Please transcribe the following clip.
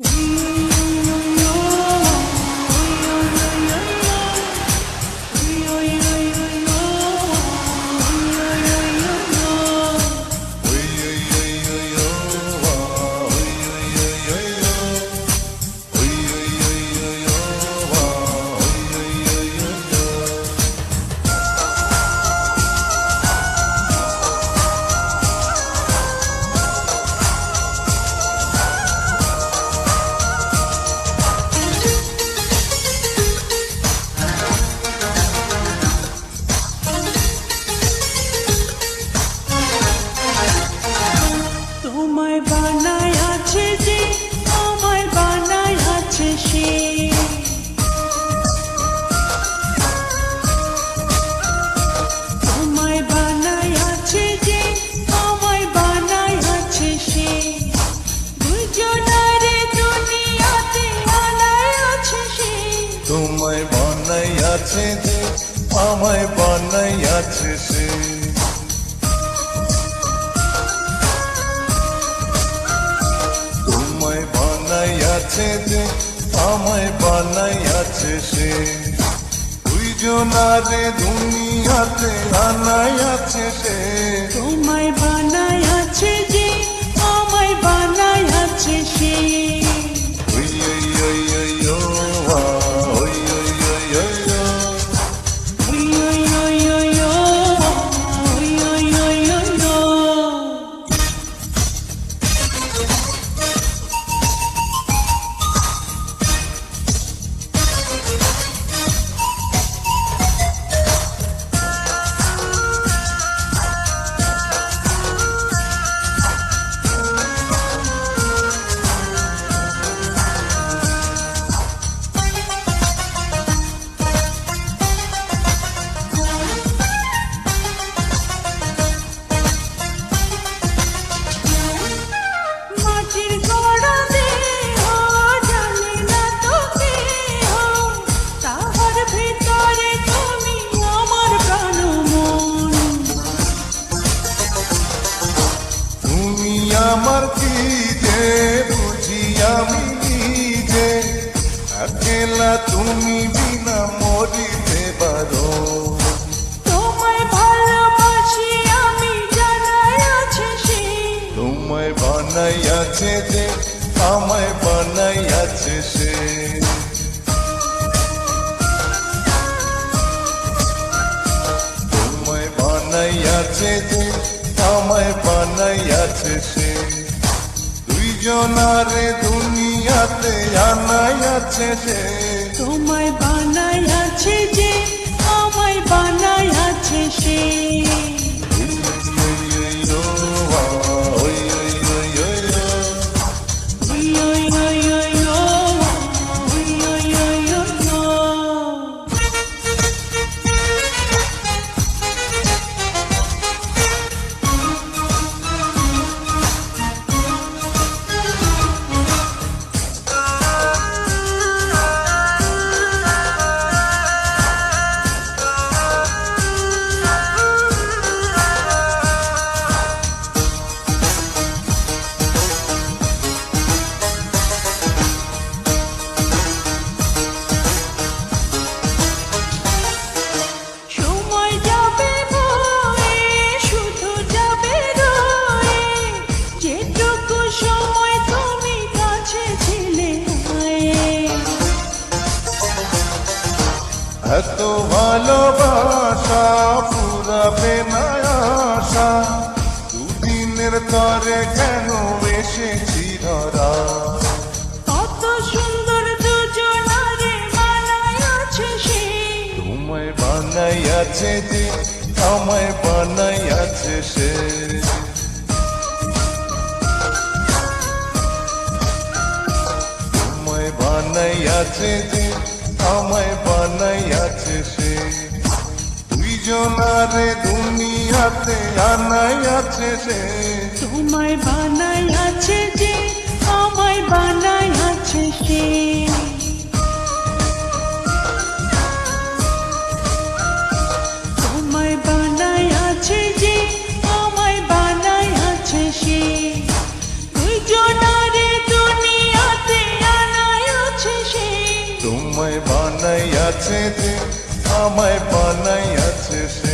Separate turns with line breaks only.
তোমায় তোমায়
বানাই আছে যে, আমায় বানাই আছে সে। তোমায় বানাই আছে যে, আমায় বানাই আছে সে দুইজনারে দুনিয়াতে আনাই আছে সে। বুঝি আমি নিজে। একলা তুমি বিনা মরিতে পারো।
তোমায় ভালোবাসি আমি জানাই আছে সে।
তোমায় বানাই আছে যে আমায় বানাই আছে সে। তোমায় বানাই আছে যে আমায় বানাই আছে সে। দুনিয়াতে আনাই আছে
যে। তোমায়
এত ভালোবাসা পুরাবে না আশা। দুদিনের তরে কেন এসেছি ধরা?
কত সুন্দর দুজনারে আছে সে।
তোমায় বানাই যে আমায় বানাই আছে সে। তোমায় আছে যে আমায় বানাই দেশে দুইজনারে দুনিয়াতে আনাই আছে সে
তোমায় বানাই আছে যে আমায় বানাই আছে সে। তোমায় বানাই আছে যে আমায় বানাই আছে সে। দুইজনারে দুনিয়াতে
আনাই আছে সে। তোমায় বানাই আছে যে আমায় বানাই আছে সে